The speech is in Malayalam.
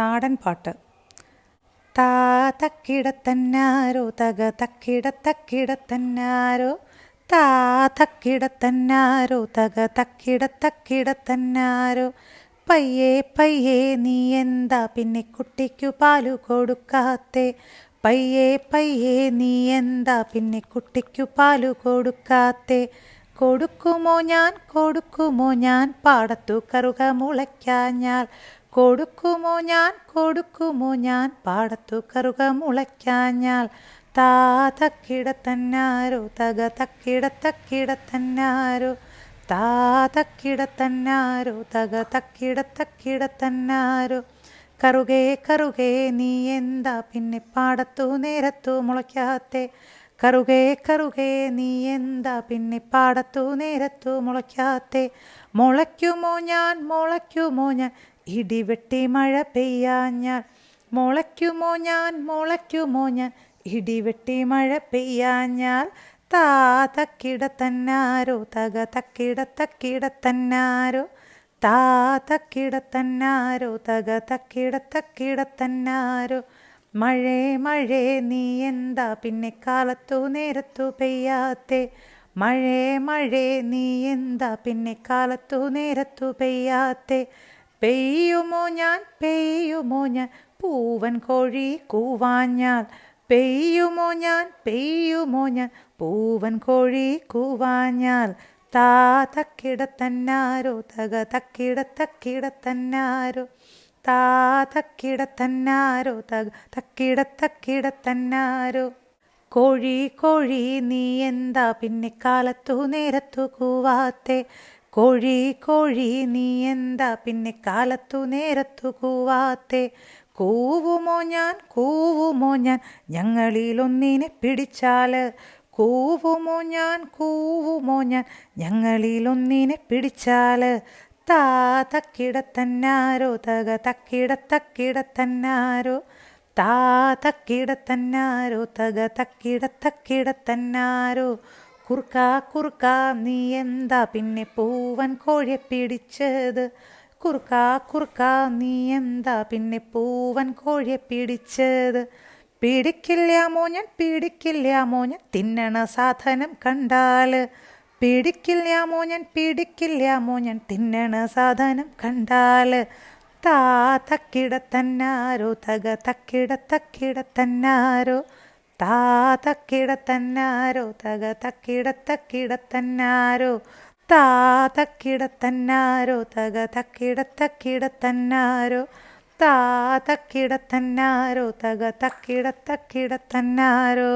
നാടൻ പാട്ട് താ തക്കിടത്തന്നാരോ തക തക്കിടത്തക്കിടത്തന്നാരോ താ തക്കിടത്തന്നാരോ തക തക്കിടത്തക്കിടത്തന്നാരോ പയ്യേ പയ്യേ നീ എന്താ പിന്നെ കുട്ടിക്കു പാലു കൊടുക്കാത്തെ? പയ്യേ പയ്യേ നീ എന്താ പിന്നെ കുട്ടിക്കു പാലു കൊടുക്കാത്തെ? കൊടുക്കുമോ ഞാൻ? കൊടുക്കുമോ ഞാൻ? പാടത്തു കറുക മുളയ്ക്കാഞ്ഞാൽ. കൊടുക്കുമോ ഞാൻ? കൊടുക്കുമോ ഞാൻ? പാടത്തു കറുക മുളയ്ക്കാഞ്ഞാൽ. താ തക്കിടത്തന്നാരു തക തക്കിടത്തക്കിടത്തന്നാരോ താ തക്കിടത്തന്നാരു തക തക്കിടത്തക്കിടത്തന്നാരോ കറുകേ കറുകേ നീ എന്താ പിന്നെ പാടത്തു നേരത്തു മുളയ്ക്കാത്തെ? കറുകേ കറുകേ നീ എന്താ പിന്നെ പാടത്തു നേരത്തു മുളയ്ക്കാത്തെ? മുളയ്ക്കുമോ ഞാൻ മുളയ്ക്കുമോ ഞാൻ? ഇടിവെട്ടി മഴ പെയ്യാഞ്ഞാൽ മുളയ്ക്കുമോ ഞാൻ മുളയ്ക്കുമോ ഞാൻ? ഇടിവെട്ടി മഴ പെയ്യാഞ്ഞാൽ താ തക്കിടത്തന്നാരോ തക തക്കിടത്തക്കിടത്തന്നാരോ താ തക്കിടത്തന്നാരോ തക തക്കിടത്തക്കിടത്തന്നാരോ മഴേ മഴേ നീ എന്താ പിന്നെ കാലത്തു നേരത്തു പെയ്യാത്തെ? മഴേ മഴേ നീ എന്താ പിന്നെ കാലത്തു നേരത്തു പെയ്യാത്തെ? പെയ്യുമോ ഞാൻ? പെയ്യുമോ ഞാൻ? പൂവൻ കോഴി കൂവാഞ്ഞാൽ പെയ്യുമോ ഞാൻ? പെയ്യുമോ ഞാൻ? പൂവൻ കോഴി കൂവാഞ്ഞാൽ താ തക്കിടത്തന്നാരോ? തക തക്കിടത്തക്കിടത്തന്നാരോ താ തക്കിടത്തന്നാരോ തക തക്കിടത്തക്കിടത്തന്നാരോ കോഴി കോഴി നീ എന്താ പിന്നെ കാലത്തു നേരത്തു കൂവാത്തെ? കോഴി കോഴി നീ എന്താ പിന്നെ കാലത്തു നേരത്തു കൂവാത്തെ? കൂവുമോ ഞാൻ കൂവുമോ ഞാൻ ഞങ്ങളിലൊന്നിനെ പിടിച്ചാൽ? കൂവുമോ ഞാൻ കൂവുമോ ഞാൻ ഞങ്ങളിലൊന്നിനെ പിടിച്ചാൽ? താ തക്കിടത്തന്നാരോ? തക തക്കിടത്തക്കിടത്തന്നാരോ താ തക്കിടത്തന്നാരോ? തക തക്കിടത്തക്കിടത്തന്നാരോ കുർക്ക കുർക്ക നീ എന്താ പിന്നെ പൂവൻ കോഴിയെ പിടിച്ചത്? കുർക്ക കുർക്ക നീ എന്താ പിന്നെ പൂവൻ കോഴിയെ പിടിച്ചത്? പിടിക്കില്ല മോഞ്ഞൻ പിടിക്കില്ല മോഞ്ഞൻ തിന്നണ സാധനം കണ്ടാൽ പിടിക്കില്ല മോഞ്ഞൻ പിടിക്കില്ല മോഞ്ഞൻ തിന്നണ സാധനം കണ്ടാൽ താ തക്കിട തക്കിടത്തന്നാരോ തക തന്നാരോ താ തക്കിട തക്കിടത്തന്നാരോ തക തന്നാരോ താ തക്കിടത്തന്നാരോ തക തക്കിടത്തക്കിടത്തന്നാരോ? താ തക്കിടത്തന്നാരോ തക തക്കിടത്തക്കിടത്തന്നാരോ?